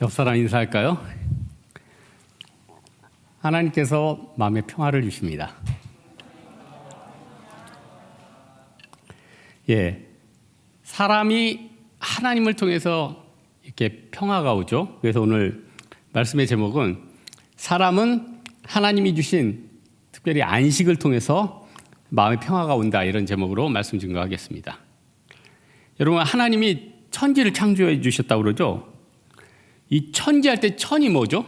옆 사람 인사할까요? 하나님께서 마음의 평화를 주십니다. 예. 사람이 하나님을 통해서 이렇게 평화가 오죠. 그래서 오늘 말씀의 제목은 사람은 하나님이 주신 특별히 안식을 통해서 마음의 평화가 온다 이런 제목으로 말씀 증거하겠습니다. 여러분 하나님이 천지를 창조해 주셨다고 그러죠. 이 천지 할 때 천이 뭐죠?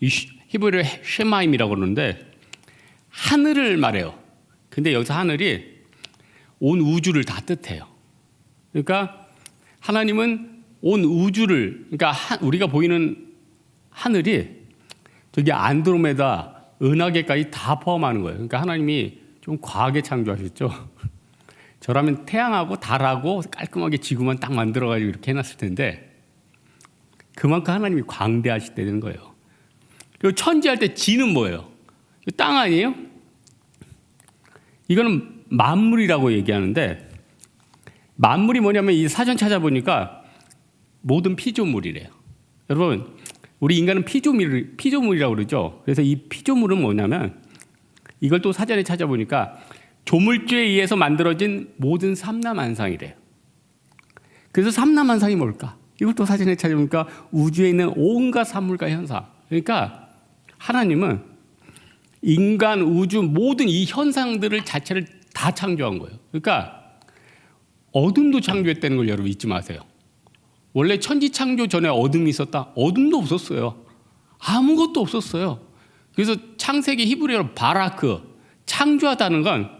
이 히브리어 쉐마임이라고 그러는데 하늘을 말해요. 근데 여기서 하늘이 온 우주를 다 뜻해요. 그러니까 하나님은 온 우주를 그러니까 우리가 보이는 하늘이 저기 안드로메다 은하계까지 다 포함하는 거예요. 그러니까 하나님이 좀 과하게 창조하셨죠. 저라면 태양하고 달하고 깔끔하게 지구만 딱 만들어가지고 이렇게 해놨을 텐데 그만큼 하나님이 광대하시다는 거예요. 그리고 천지할 때 지는 뭐예요? 땅 아니에요? 이거는 만물이라고 얘기하는데 만물이 뭐냐면 이 사전 찾아보니까 모든 피조물이래요. 여러분 우리 인간은 피조물 피조물이라고 그러죠. 그래서 이 피조물은 뭐냐면 이걸 또 사전에 찾아보니까 조물주에 의해서 만들어진 모든 삼라만상이래요. 그래서 삼라만상이 뭘까? 이걸 또 사전에 찾아보니까 우주에 있는 온갖 산물과 현상. 그러니까 하나님은 인간, 우주 모든 이 현상들을 자체를 다 창조한 거예요. 그러니까 어둠도 창조했다는 걸 여러분 잊지 마세요. 원래 천지 창조 전에 어둠이 있었다? 어둠도 없었어요. 아무것도 없었어요. 그래서 창세기 히브리어로 바라크, 창조하다는 건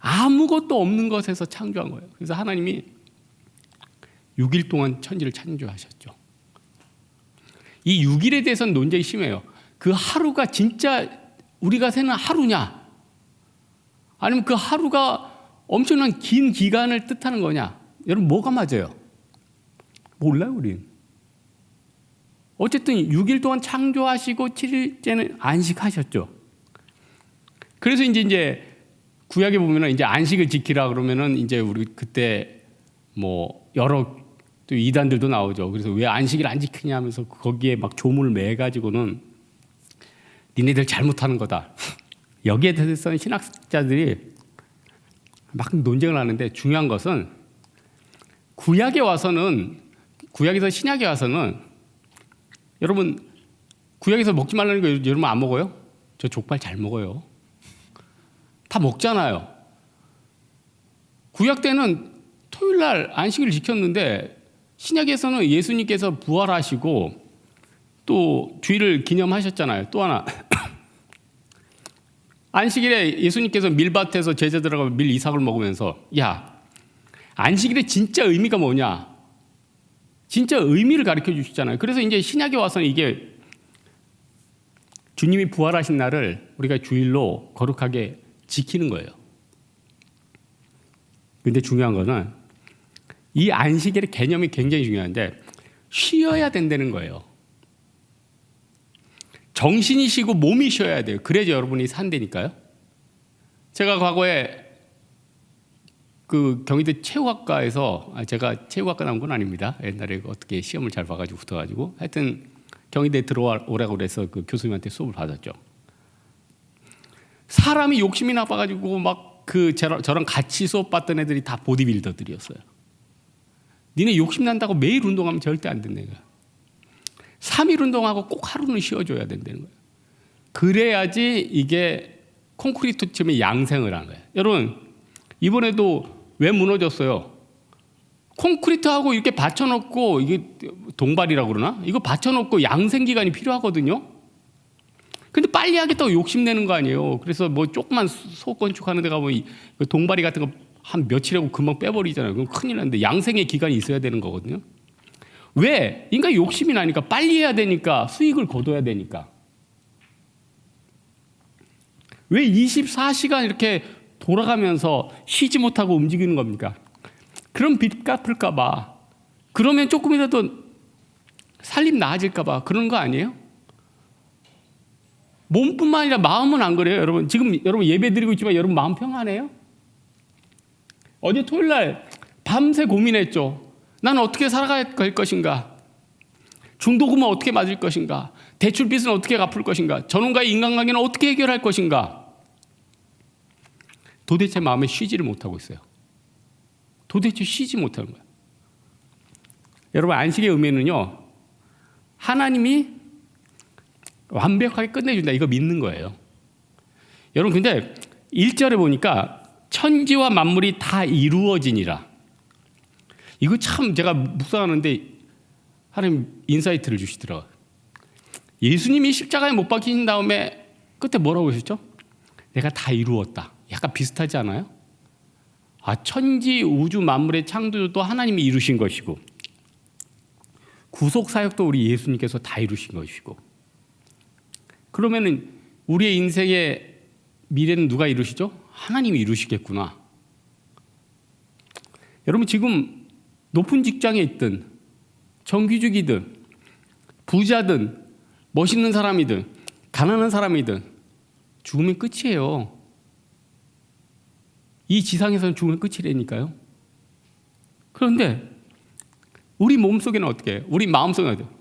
아무것도 없는 것에서 창조한 거예요. 그래서 하나님이 6일 동안 천지를 창조하셨죠. 이 6일에 대해서는 논쟁이 심해요. 그 하루가 진짜 우리가 세는 하루냐? 아니면 그 하루가 엄청난 긴 기간을 뜻하는 거냐? 여러분 뭐가 맞아요? 몰라요, 우린. 어쨌든 6일 동안 창조하시고 7일째는 안식하셨죠. 그래서 이제 이제 구약에 보면은 이제 안식을 지키라 그러면은 이제 우리 그때 뭐 여러 또 이단들도 나오죠. 그래서 왜 안식일 안 지키냐 하면서 거기에 막 조문을 매 가지고는 니네들 잘못하는 거다. 여기에 대해서는 신학자들이 막 논쟁을 하는데 중요한 것은 구약에 와서는 구약에서 신약에 와서는 여러분 구약에서 먹지 말라는 거 여러분 안 먹어요? 저 족발 잘 먹어요. 다 먹잖아요. 구약 때는 토요일 날 안식일을 지켰는데 신약에서는 예수님께서 부활하시고 또 주일을 기념하셨잖아요. 또 하나 안식일에 예수님께서 밀밭에서 제자들하고 밀 이삭을 먹으면서 야 안식일의 진짜 의미가 뭐냐? 진짜 의미를 가르쳐 주시잖아요. 그래서 이제 신약에 와서는 이게 주님이 부활하신 날을 우리가 주일로 거룩하게 지키는 거예요. 근데 중요한 거는 이 안식일의 개념이 굉장히 중요한데 쉬어야 된다는 거예요. 정신이 쉬고 몸이 쉬어야 돼요. 그래야지 여러분이 산다니까요. 제가 과거에 그 경희대 체육학과에서 아, 제가 체육학과 나온 건 아닙니다. 옛날에 어떻게 시험을 잘 봐가지고 붙어가지고 하여튼 경희대 들어오라고 그래서 그 교수님한테 수업을 받았죠. 사람이 욕심이 나빠가지고 막 그 저랑 같이 수업 받던 애들이 다 보디빌더들이었어요. 니네 욕심 난다고 매일 운동하면 절대 안 거야. 3일 운동하고 꼭 하루는 쉬어줘야 된다는 거예요. 그래야지 이게 콘크리트처럼 양생을 한 거예요. 여러분, 이번에도 왜 무너졌어요? 콘크리트하고 이렇게 받쳐놓고, 이게 동발이라고 그러나? 이거 받쳐놓고 양생 기간이 필요하거든요? 근데 빨리 하겠다고 욕심내는 거 아니에요. 그래서 뭐 조그만 소 건축하는 데 가면 동발이 같은 거 한 며칠하고 금방 빼버리잖아요. 그럼 큰일 나는데 양생의 기간이 있어야 되는 거거든요. 왜? 인간 욕심이 나니까 빨리 해야 되니까 수익을 거둬야 되니까. 왜 24시간 이렇게 돌아가면서 쉬지 못하고 움직이는 겁니까? 그럼 빚 갚을까봐. 그러면 조금이라도 살림 나아질까봐. 그런 거 아니에요? 몸뿐만 아니라 마음은 안 그래요, 여러분. 지금 여러분 예배 드리고 있지만 여러분 마음 평안해요? 어제 토요일 날 밤새 고민했죠. 나는 어떻게 살아갈 것인가? 중도금은 어떻게 맞을 것인가? 대출빚은 어떻게 갚을 것인가? 전원과의 인간관계는 어떻게 해결할 것인가? 도대체 마음에 쉬지를 못하고 있어요. 도대체 쉬지 못하는 거예요. 여러분 안식의 의미는요. 하나님이 완벽하게 끝내준다. 이거 믿는 거예요. 여러분 근데 1절에 보니까 천지와 만물이 다 이루어지니라. 이거 참 제가 묵상하는데 하나님 인사이트를 주시더라고요. 예수님이 십자가에 못 박히신 다음에 끝에 뭐라고 하셨죠? 내가 다 이루었다. 약간 비슷하지 않아요? 아, 천지 우주 만물의 창조도 하나님이 이루신 것이고 구속 사역도 우리 예수님께서 다 이루신 것이고 그러면은 우리의 인생의 미래는 누가 이루시죠? 하나님이 이루시겠구나. 여러분 지금 높은 직장에 있든 정규직이든 부자든 멋있는 사람이든 가난한 사람이든 죽으면 끝이에요. 이 지상에서는 죽으면 끝이라니까요. 그런데 우리 몸속에는 어떻게 해요? 우리 마음속에는 어떻게 해요?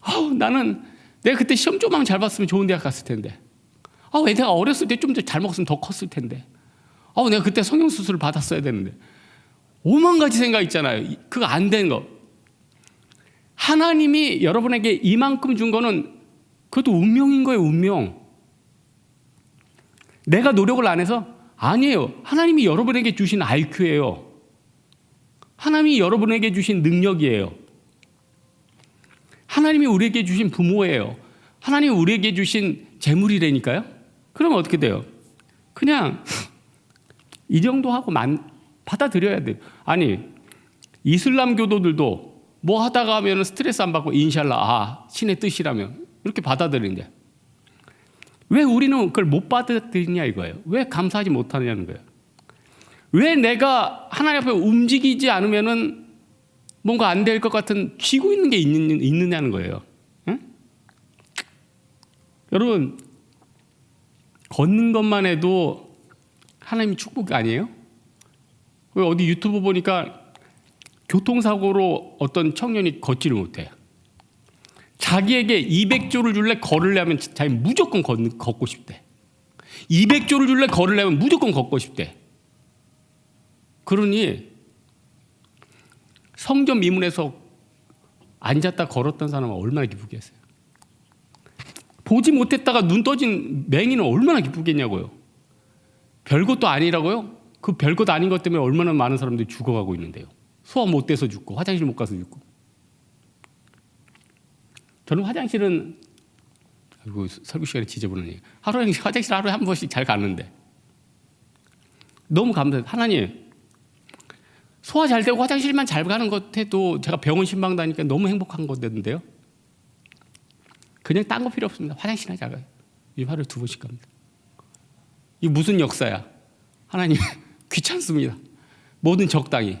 아우 나는 내가 그때 시험 좀만 잘 봤으면 좋은 대학 갔을 텐데. 아우 왜 내가 어렸을 때 좀 더 잘 먹었으면 더 컸을 텐데. 아우 내가 그때 성형 수술을 받았어야 되는데. 오만 가지 생각 있잖아요. 이- 그거 안 되는 거. 하나님이 여러분에게 이만큼 준 거는 그것도 운명인 거예요, 운명. 내가 노력을 안 해서 아니에요. 하나님이 여러분에게 주신 IQ예요. 하나님이 여러분에게 주신 능력이에요. 하나님이 우리에게 주신 부모예요. 하나님이 우리에게 주신 재물이라니까요. 그러면 어떻게 돼요? 그냥 이 정도 하고 만, 받아들여야 돼요. 아니 이슬람 교도들도 뭐 하다가 하면 스트레스 안 받고 인샬라 아 신의 뜻이라면 이렇게 받아들이는데 왜 우리는 그걸 못 받아들이냐 이거예요. 왜 감사하지 못하느냐는 거예요. 왜 내가 하나님 앞에 움직이지 않으면은 뭔가 안 될 것 같은 쥐고 있는 게 있느냐는 거예요. 응? 여러분 걷는 것만 해도 하나님이 축복 아니에요? 왜 어디 유튜브 보니까 교통사고로 어떤 청년이 걷지를 못해. 자기에게 200조를 줄래 걸으려면 자기 무조건 걷는, 걷고 싶대. 200조를 줄래 걸으려면 무조건 걷고 싶대. 그러니 성전 미문에서 앉았다 걸었던 사람은 얼마나 기쁘겠어요. 보지 못했다가 눈 떠진 맹인은 얼마나 기쁘겠냐고요. 별것도 아니라고요? 그 별것 아닌 것 때문에 얼마나 많은 사람들이 죽어가고 있는데요. 소화 못 돼서 죽고 화장실 못 가서 죽고. 저는 화장실은 아이고 설교 시간에 지저분하니 하루에 화장실 하루에 한 번씩 잘 가는데 너무 감사해요. 하나님 소화 잘 되고 화장실만 잘 가는 것 해도 제가 병원 신방 다니까 너무 행복한 건데요. 그냥 딴 거 필요 없습니다. 화장실만 잘 가요. 이 하루에 두 번씩 갑니다. 이 무슨 역사야? 하나님 귀찮습니다. 뭐든 적당히.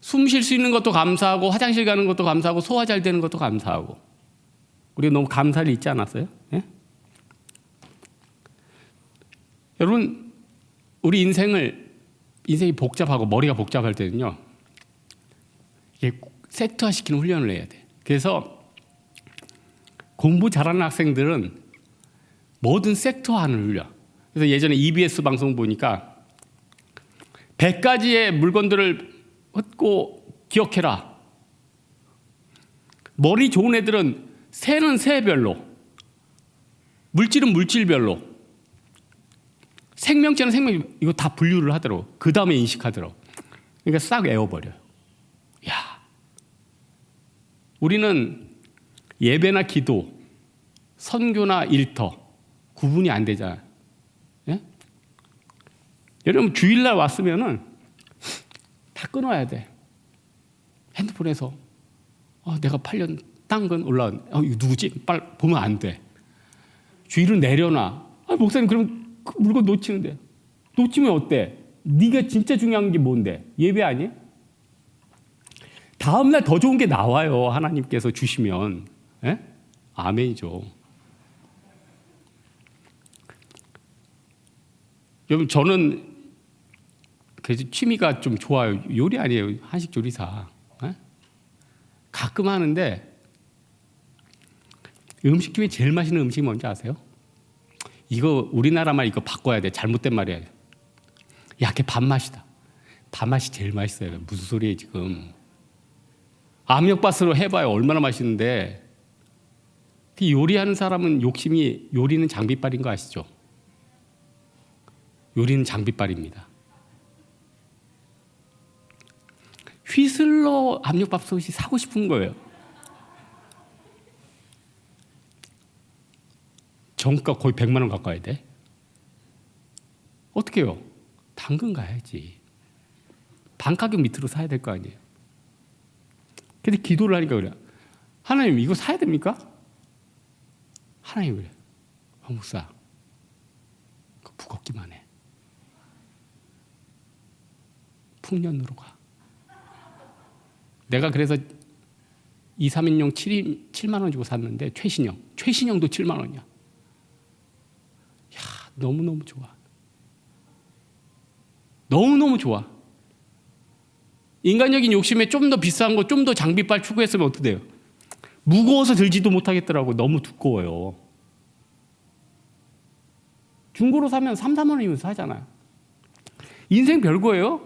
숨 쉴 수 있는 것도 감사하고 화장실 가는 것도 감사하고 소화 잘 되는 것도 감사하고 우리가 너무 감사를 잊지 않았어요? 예? 여러분 우리 인생을 인생이 복잡하고 머리가 복잡할 때는요 이게 세트화 시키는 훈련을 해야 돼. 그래서 공부 잘하는 학생들은 뭐든 섹터화하는 훈련. 그래서 예전에 EBS 방송 보니까 100가지의 물건들을 헛고 기억해라. 머리 좋은 애들은 새는 새별로, 물질은 물질별로, 생명체는 생명 이거 다 분류를 하더라고. 그 다음에 인식하더라고. 그러니까 싹 외워버려요. 야, 우리는 예배나 기도, 선교나 일터 구분이 안 되잖아요. 예? 여러분 주일날 왔으면은 다 끊어야 돼. 핸드폰에서 어, 내가 8년 딴 건 올라온. 어, 이거 누구지? 빨리 보면 안 돼. 주일은 내려놔. 아, 목사님 그럼 그 물건 놓치는데. 놓치면 어때? 네가 진짜 중요한 게 뭔데? 예배 아니에요? 다음 날 더 좋은 게 나와요. 하나님께서 주시면. 예? 아멘이죠. 여러분 저는 그래서 취미가 좀 좋아요. 요리 아니에요. 한식 조리사. 예? 가끔 하는데 음식 중에 제일 맛있는 음식이 뭔지 아세요? 이거 우리나라 말 이거 바꿔야 돼. 잘못된 말이야. 야, 걔 밥맛이다. 밥맛이 제일 맛있어요. 무슨 소리예요 지금? 압력밥으로 해봐요. 얼마나 맛있는데. 그 요리하는 사람은 욕심이 요리는 장비빨인 거 아시죠? 요리는 장비빨입니다. 휘슬러 압력밥솥이 사고 싶은 거예요. 정가 거의 100만 원 가까이 돼. 어떻게 해요? 당근 가야지. 반 가격 밑으로 사야 될 거 아니에요. 근데 기도를 하니까 그래. 하나님 이거 사야 됩니까? 하나님 그래. 아, 목사. 그 무겁기만 해. 풍년으로 가. 내가 그래서 2, 3인용 7, 7만 원 주고 샀는데 최신형. 최신형도 7만 원이야. 야, 너무너무 좋아. 너무너무 좋아. 인간적인 욕심에 좀 더 비싼 거, 좀 더 장비빨 추구했으면 어떻게 돼요? 무거워서 들지도 못하겠더라고. 너무 두꺼워요. 중고로 사면 3, 4만 원이면 사잖아요. 인생 별거예요.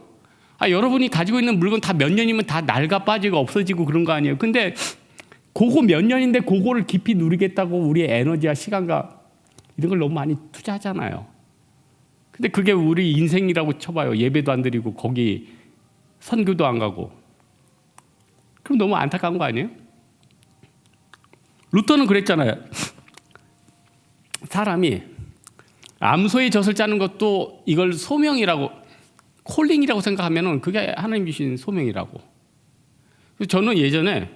아, 여러분이 가지고 있는 물건 다 몇 년이면 다 낡아 빠지고 없어지고 그런 거 아니에요. 근데 그거 몇 년인데 그거를 깊이 누리겠다고 우리의 에너지와 시간과 이런 걸 너무 많이 투자하잖아요. 근데 그게 우리 인생이라고 쳐봐요. 예배도 안 드리고 거기 선교도 안 가고. 그럼 너무 안타까운 거 아니에요? 루터는 그랬잖아요. 사람이 암소의 젖을 짜는 것도 이걸 소명이라고 콜링이라고 생각하면은 그게 하나님 주신 소명이라고. 저는 예전에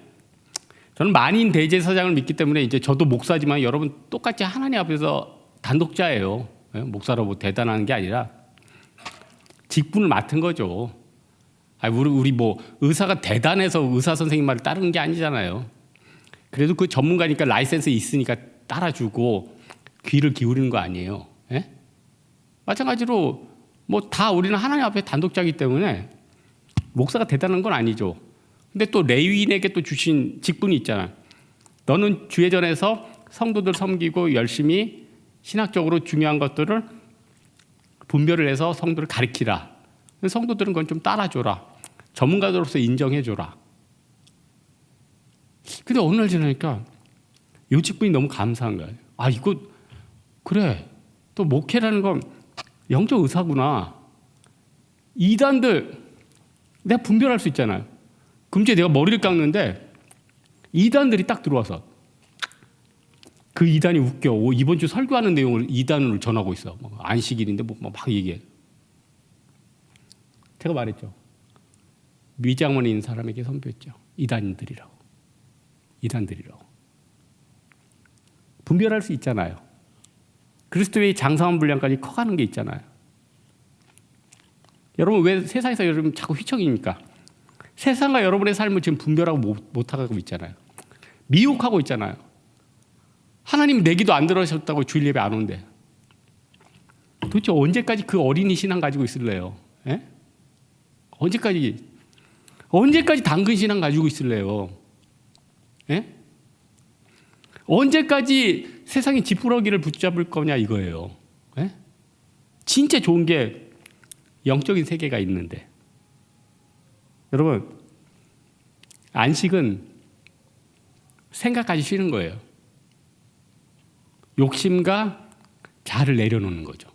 저는 만인 대제사장을 믿기 때문에 이제 저도 목사지만 여러분 똑같이 하나님 앞에서 단독자예요. 예? 목사로 뭐 대단한 게 아니라 직분을 맡은 거죠. 아, 우리 우리 뭐 의사가 대단해서 의사 선생님 말을 따르는 게 아니잖아요. 그래도 그 전문가니까 라이센스 있으니까 따라주고 귀를 기울이는 거 아니에요. 예? 마찬가지로 뭐 다 우리는 하나님 앞에 단독자이기 때문에 목사가 대단한 건 아니죠. 근데 또 레위인에게 또 주신 직분이 있잖아. 너는 주의 전에서 성도들 섬기고 열심히 신학적으로 중요한 것들을 분별을 해서 성도를 가르치라. 성도들은 그건 좀 따라줘라. 전문가들로서 인정해줘라. 근데 어느 날 지나니까 이 직분이 너무 감사한 거예요. 아, 이거, 그래. 또 목회라는 건 영적 의사구나. 이단들, 내가 분별할 수 있잖아요. 금주에 내가 머리를 깎는데 이단들이 딱 들어와서 그 이단이 웃겨. 오, 이번 주 설교하는 내용을 이단으로 전하고 있어. 뭐 안식일인데 뭐 막 얘기해. 제가 말했죠. 미장원인 사람에게 선배했죠. 이단들이라고. 이단들이라고. 분별할 수 있잖아요. 그리스도의 장사원 분량까지 커가는 게 있잖아요. 여러분 왜 세상에서 여러분 자꾸 휘청입니까? 세상과 여러분의 삶을 지금 분별하고 못, 못하고 있잖아요. 미혹하고 있잖아요. 하나님 내기도 안 들어셨다고 주일 예배 안 온대. 도대체 언제까지 그 어린이 신앙 가지고 있을래요? 예? 언제까지 언제까지 당근 신앙 가지고 있을래요? 예? 언제까지 세상의 지푸러기를 붙잡을 거냐 이거예요. 예? 진짜 좋은 게 영적인 세계가 있는데 여러분 안식은 생각까지 쉬는 거예요. 욕심과 자를 내려놓는 거죠.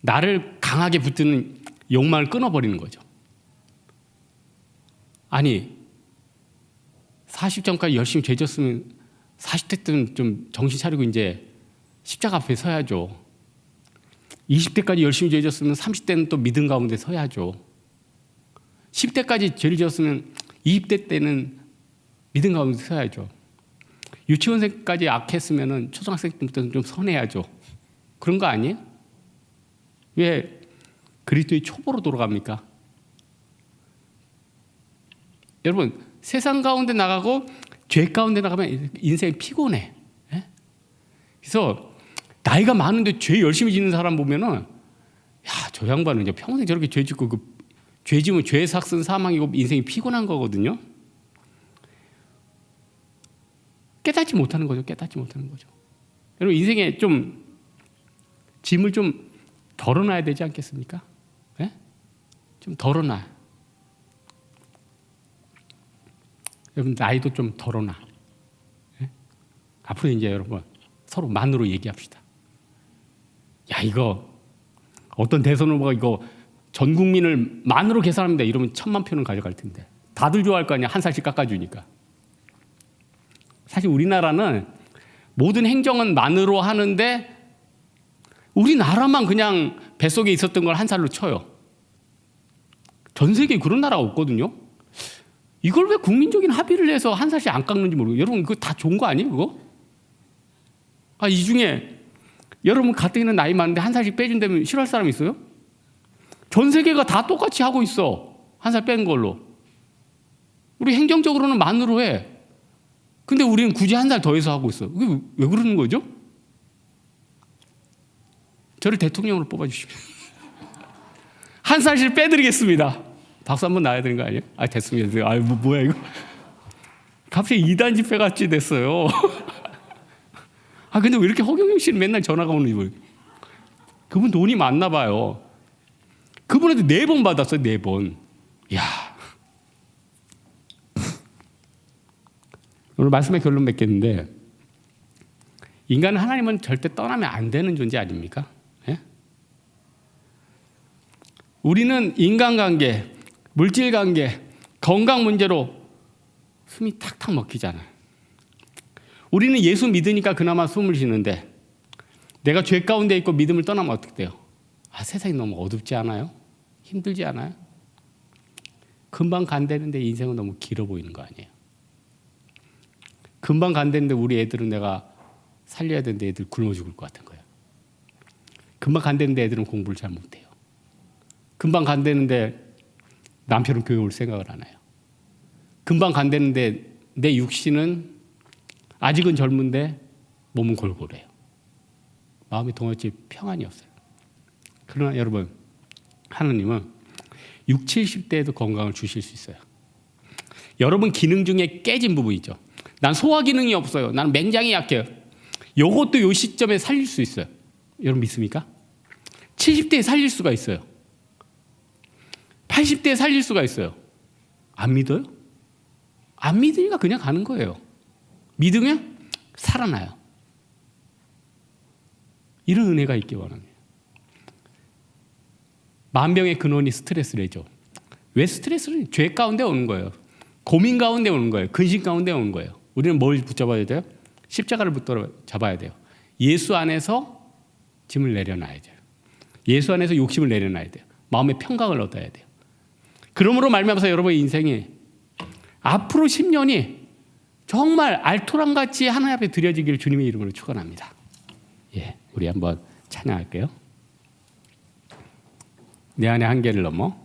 나를 강하게 붙드는 욕망을 끊어버리는 거죠. 아니 40점까지 열심히 죄졌으면 40대 때는 좀 정신 차리고 이제 십자가 앞에 서야죠. 20대까지 열심히 죄졌으면 30대는 또 믿음 가운데 서야죠. 10대까지 죄를 지었으면 20대 때는 믿음 가운데 서야죠. 유치원생까지 악했으면 초등학생 때부터는 좀 선해야죠. 그런 거 아니에요? 왜 그리스도의 초보로 돌아갑니까? 여러분 세상 가운데 나가고 죄 가운데 나가면 인생이 피곤해. 예? 그래서 나이가 많은데 죄 열심히 짓는 사람 보면은 야 저 양반은 이제 평생 저렇게 죄 짓고 그 죄 지면 죄 삭슨 사망이고 인생이 피곤한 거거든요. 깨닫지 못하는 거죠. 깨닫지 못하는 거죠. 여러분 인생에 좀 짐을 좀 덜어놔야 되지 않겠습니까? 예? 좀 덜어놔. 여러분 나이도 좀 덜어놔. 예? 앞으로 이제 여러분 서로 만으로 얘기합시다. 야 이거 어떤 대선 후보가 이거 전 국민을 만으로 계산합니다. 이러면 천만 표는 가져갈 텐데 다들 좋아할 거 아니야 한 살씩 깎아주니까. 사실 우리나라는 모든 행정은 만으로 하는데 우리나라만 그냥 뱃속에 있었던 걸 한 살로 쳐요. 전 세계에 그런 나라가 없거든요. 이걸 왜 국민적인 합의를 해서 한 살씩 안 깎는지 모르고 여러분 그거 다 좋은 거 아니에요 그거? 아 이 중에 여러분 가뜩이나 나이 많은데 한 살씩 빼준다면 싫어할 사람 있어요? 전 세계가 다 똑같이 하고 있어 한 살 뺀 걸로 우리 행정적으로는 만으로 해 근데 우리는 굳이 한 살 더해서 하고 있어 왜- 왜 그러는 거죠? 저를 대통령으로 뽑아주시면 한 살씩 빼드리겠습니다 박수 한 번 나야 되는 거 아니에요? 아 됐습니다. 아 뭐, 뭐야 이거? 갑자기 이단 집회 같이 됐어요. 아 근데 왜 이렇게 허경영 씨는 맨날 전화가 오는 이걸? 그분 돈이 많나 봐요. 그분한테 네 번 받았어요. 네 번. 야. 오늘 말씀의 결론 맺겠는데 인간은 하나님은 절대 떠나면 안 되는 존재 아닙니까? 예? 우리는 인간관계, 물질 관계, 건강 문제로 숨이 탁탁 먹히잖아요. 우리는 예수 믿으니까 그나마 숨을 쉬는데 내가 죄 가운데 있고 믿음을 떠나면 어떻게 돼요? 아, 세상이 너무 어둡지 않아요? 힘들지 않아요? 금방 간다는데 인생은 너무 길어 보이는 거 아니에요? 금방 간다는데 우리 애들은 내가 살려야 되는데 애들 굶어 죽을 것 같은 거예요. 금방 간다는데 애들은 공부를 잘 못해요. 금방 간다는데 남편은 교회 올 생각을 안 해요. 금방 간다는데 내 육신은 아직은 젊은데 몸은 골골해요. 마음이 동어치 평안이 없어요. 그러나 여러분 하나님은 6, 70대에도 건강을 주실 수 있어요. 여러분 기능 중에 깨진 부분 있죠. 난 소화 기능이 없어요. 나는 맹장이 약해요. 요것도 요 시점에 살릴 수 있어요. 여러분 믿습니까? 70대에 살릴 수가 있어요. 80대에 살릴 수가 있어요. 안 믿어요? 안 믿으니까 그냥 가는 거예요. 믿으면 살아나요. 이런 은혜가 있기 원합니다. 만병의 근원이 스트레스래죠. 왜 스트레스를? 죄 가운데 오는 거예요. 고민 가운데 오는 거예요. 근심 가운데 오는 거예요. 우리는 뭘 붙잡아야 돼요? 십자가를 붙잡아야 돼요. 예수 안에서 짐을 내려놔야 돼요. 예수 안에서 욕심을 내려놔야 돼요. 마음의 평강을 얻어야 돼요. 그러므로 말미암아서 여러분의 인생이 앞으로 10년이 정말 알토란 같이 하나님 앞에 드려지기를 주님의 이름으로 축원합니다. 예, 우리 한번 찬양할게요. 내 안의 한계를 넘어